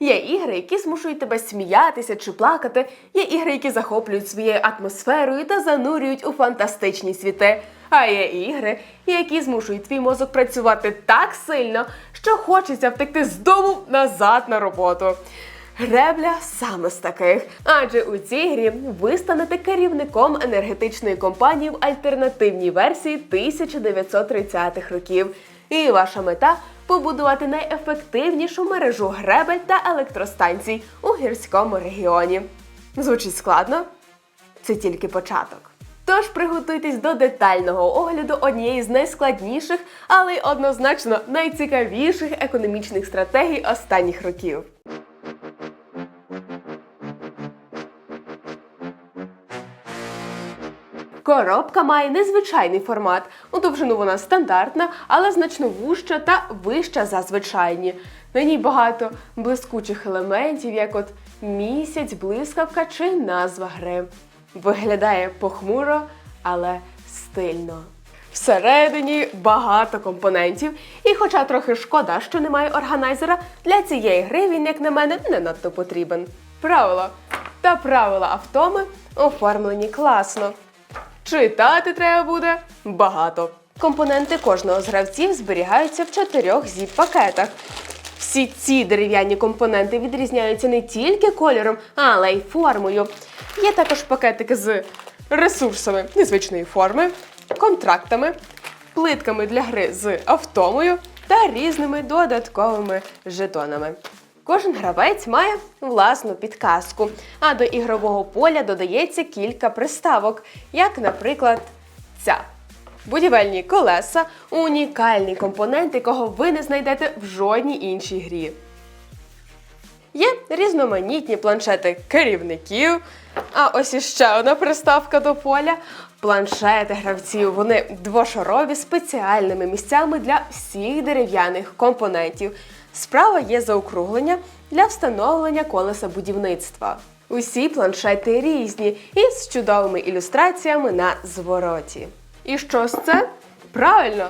Є ігри, які змушують тебе сміятися чи плакати. Є ігри, які захоплюють своєю атмосферою та занурюють у фантастичні світи. А є ігри, які змушують твій мозок працювати так сильно, що хочеться втекти з дому назад на роботу. Гребля саме з таких. Адже у цій грі ви станете керівником енергетичної компанії в альтернативній версії 1930-х років. І ваша мета побудувати найефективнішу мережу гребель та електростанцій у гірському регіоні. Звучить складно? Це тільки початок. Тож приготуйтесь до детального огляду однієї з найскладніших, але й однозначно найцікавіших економічних стратегій останніх років. Коробка має незвичайний формат. У довжину вона стандартна, але значно вужча та вища за звичайні. На ній багато блискучих елементів, як от місяць, блискавка чи назва гри. Виглядає похмуро, але стильно. Всередині багато компонентів, і хоча трохи шкода, що немає органайзера, для цієї гри він, як на мене, не надто потрібен. Правила та правила автоми оформлені класно. Читати треба буде багато. Компоненти кожного з гравців зберігаються в чотирьох зіп-пакетах. Всі ці дерев'яні компоненти відрізняються не тільки кольором, але й формою. Є також пакетики з ресурсами незвичної форми, контрактами, плитками для гри з автомою та різними додатковими жетонами. Кожен гравець має власну підказку, а до ігрового поля додається кілька приставок, як, наприклад, ця. Будівельні колеса унікальний компонент, якого ви не знайдете в жодній іншій грі. Є різноманітні планшети керівників. А ось іще одна приставка до поля. Планшети гравців. Вони двошарові спеціальними місцями для всіх дерев'яних компонентів. Справа є заокруглення для встановлення колеса будівництва. Усі планшети різні і з чудовими ілюстраціями на звороті. І що ж це? Правильно,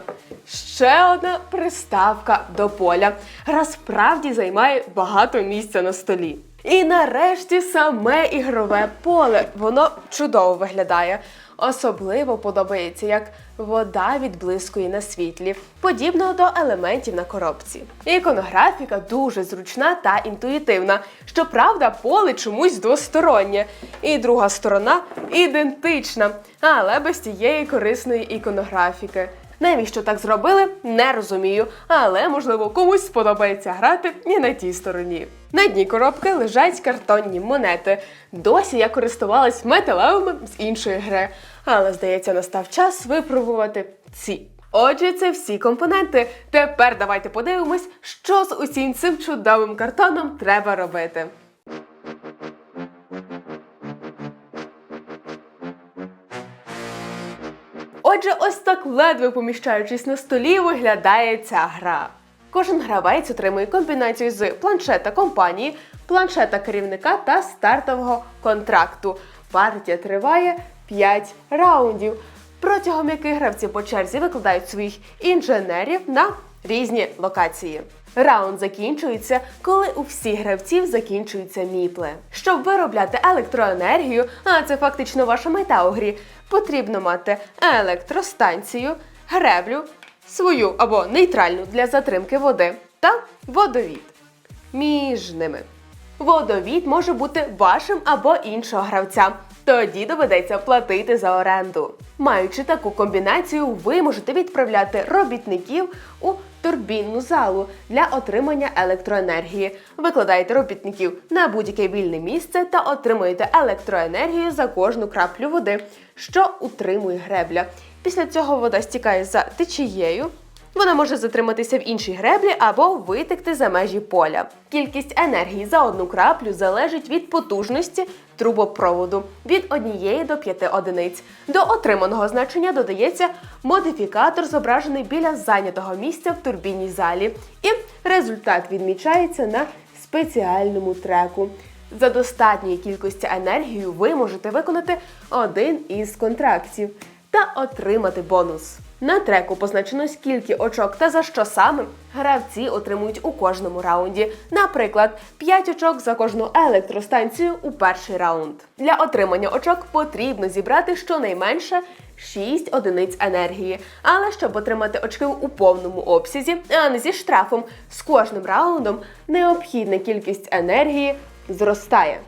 ще одна приставка до поля. Раз справді займає багато місця на столі. І нарешті саме ігрове поле. Воно чудово виглядає. Особливо подобається, як вода відблискує на світлі, подібно до елементів на коробці. Іконографіка дуже зручна та інтуїтивна. Щоправда, поле чомусь двостороннє, і друга сторона ідентична, але без тієї корисної іконографіки. Навіщо так зробили, не розумію, але можливо комусь сподобається грати і на тій стороні. На дні коробки лежать картонні монети. Досі я користувалась металевими з іншої гри, але здається, настав час випробувати ці. Отже, це всі компоненти. Тепер давайте подивимось, що з усім цим чудовим картоном треба робити. Отже, ось так ледве поміщаючись на столі, виглядає ця гра. Кожен гравець отримує комбінацію з планшета компанії, планшета керівника та стартового контракту. Партія триває 5 раундів, протягом яких гравці по черзі викладають своїх інженерів на різні локації. Раунд закінчується, коли у всіх гравців закінчуються міпли. Щоб виробляти електроенергію, а це фактично ваша мета у грі, потрібно мати електростанцію, греблю, свою або нейтральну для затримки води та водовід. Між ними. Водовід може бути вашим або іншого гравця. Тоді доведеться платити за оренду. Маючи таку комбінацію, ви можете відправляти робітників у турбінну залу для отримання електроенергії. Викладаєте робітників на будь-яке вільне місце та отримуєте електроенергію за кожну краплю води, що утримує гребля. Після цього вода стікає за течією. Вона може затриматися в іншій греблі або витекти за межі поля. Кількість енергії за одну краплю залежить від потужності трубопроводу від 1 до 5 одиниць. До отриманого значення додається модифікатор, зображений біля зайнятого місця в турбінній залі. І результат відмічається на спеціальному треку. За достатньої кількості енергії ви можете виконати один із контрактів та отримати бонус. На треку позначено скільки очок та за що саме гравці отримують у кожному раунді. Наприклад, 5 очок за кожну електростанцію у перший раунд. Для отримання очок потрібно зібрати щонайменше 6 одиниць енергії. Але щоб отримати очки у повному обсязі, а не зі штрафом, з кожним раундом необхідна кількість енергії зростає.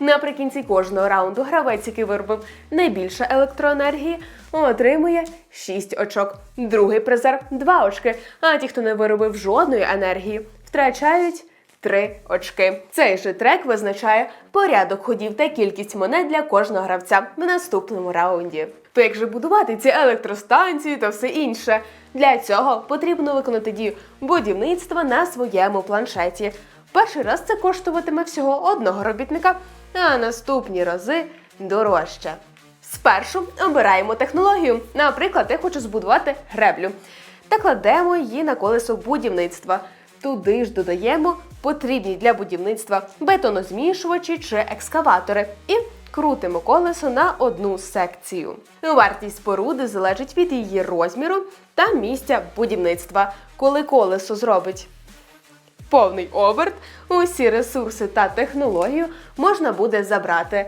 Наприкінці кожного раунду гравець, який виробив найбільше електроенергії, отримує 6 очок. Другий призер 2 очки. А ті, хто не виробив жодної енергії, втрачають 3 очки. Цей же трек визначає порядок ходів та кількість монет для кожного гравця в наступному раунді. То як же будувати ці електростанції та все інше? Для цього потрібно виконати дію будівництва на своєму планшеті. Перший раз це коштуватиме всього одного робітника, а наступні рази дорожче. Спершу обираємо технологію. Наприклад, я хочу збудувати греблю та кладемо її на колесо будівництва. Туди ж додаємо потрібні для будівництва бетонозмішувачі чи екскаватори і крутимо колесо на одну секцію. Вартість споруди залежить від її розміру та місця будівництва. Коли колесо зробить повний оберт, усі ресурси та технологію можна буде забрати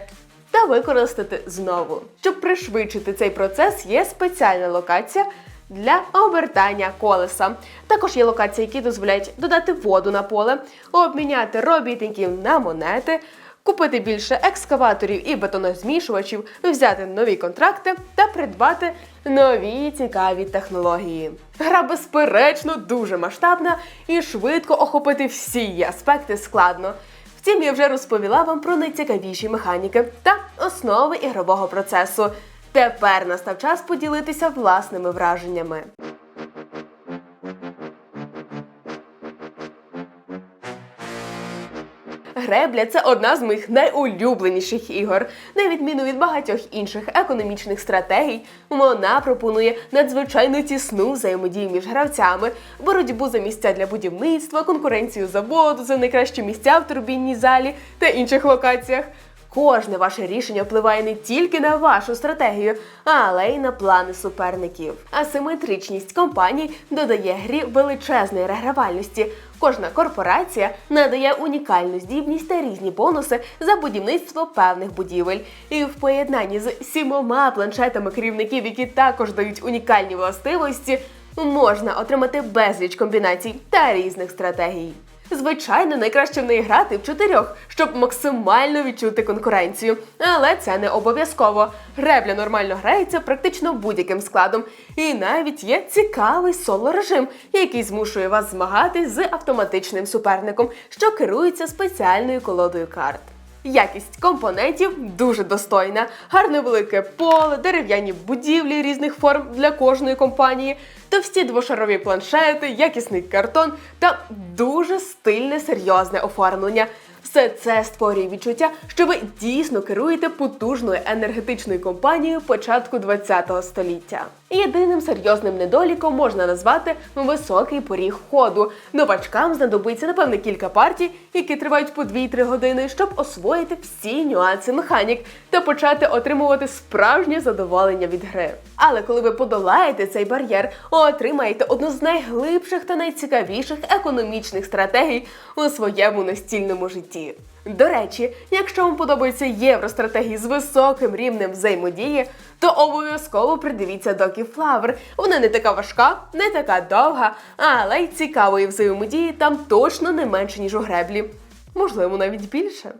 та використати знову. Щоб пришвидшити цей процес, є спеціальна локація. Для обертання колеса. Також є локації, які дозволяють додати воду на поле, обміняти робітників на монети, купити більше екскаваторів і бетонозмішувачів, взяти нові контракти та придбати нові цікаві технології. Гра, безперечно, дуже масштабна і швидко охопити всі її аспекти складно. Втім, я вже розповіла вам про найцікавіші механіки та основи ігрового процесу. Тепер настав час поділитися власними враженнями. Гребля це одна з моїх найулюбленіших ігор. На відміну від багатьох інших економічних стратегій, вона пропонує надзвичайно тісну взаємодію між гравцями, боротьбу за місця для будівництва, конкуренцію за воду, за найкращі місця в турбінній залі та інших локаціях. Кожне ваше рішення впливає не тільки на вашу стратегію, але й на плани суперників. Асиметричність компаній додає грі величезної регравальності. Кожна корпорація надає унікальну здібність та різні бонуси за будівництво певних будівель. І в поєднанні з сімома планшетами керівників, які також дають унікальні властивості, можна отримати безліч комбінацій та різних стратегій. Звичайно, найкраще в неї грати в чотирьох, щоб максимально відчути конкуренцію. Але це не обов'язково. Гребля нормально грається практично будь-яким складом. І навіть є цікавий соло режим, який змушує вас змагатись з автоматичним суперником, що керується спеціальною колодою карт. Якість компонентів дуже достойна, гарне велике поле, дерев'яні будівлі різних форм для кожної компанії, товсті двошарові планшети, якісний картон та дуже стильне серйозне оформлення. Все це створює відчуття, що ви дійсно керуєте потужною енергетичною компанією початку ХХ століття. Єдиним серйозним недоліком можна назвати високий поріг ходу. Новачкам знадобиться напевне кілька партій, які тривають по 2-3 години, щоб освоїти всі нюанси механік та почати отримувати справжнє задоволення від гри. Але коли ви подолаєте цей бар'єр, отримаєте одну з найглибших та найцікавіших економічних стратегій у своєму настільному житті. До речі, якщо вам подобаються євростратегії з високим рівнем взаємодії, то обов'язково придивіться до Keyflower. Вона не така важка, не така довга, але й цікавої взаємодії там точно не менше, ніж у греблі. Можливо, навіть більше.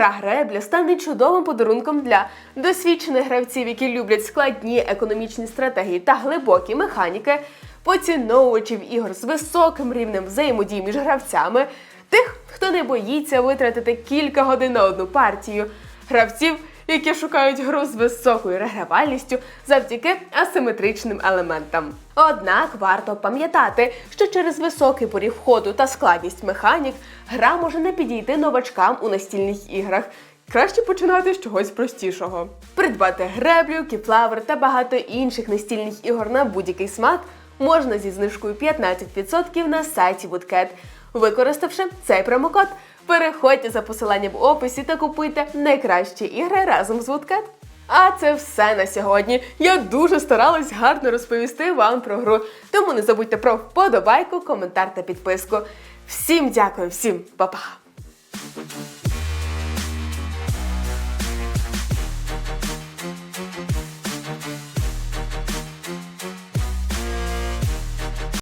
Гра гребля стане чудовим подарунком для досвідчених гравців, які люблять складні економічні стратегії та глибокі механіки, поціновувачів ігор з високим рівнем взаємодії між гравцями, тих, хто не боїться витратити кілька годин на одну партію, гравців, які шукають гру з високою регравальністю завдяки асиметричним елементам. Однак варто пам'ятати, що через високий поріг входу та складність механік гра може не підійти новачкам у настільних іграх. Краще починати з чогось простішого. Придбати греблю, кіфлавер та багато інших настільних ігор на будь-який смак можна зі знижкою 15% на сайті Woodcat. Використавши цей промокод, Переходьте за посиланням в описі та купуйте найкращі ігри разом з Woodcat. А це все на сьогодні. Я дуже старалась гарно розповісти вам про гру. Тому не забудьте про вподобайку, коментар та підписку. Всім дякую, всім па-па!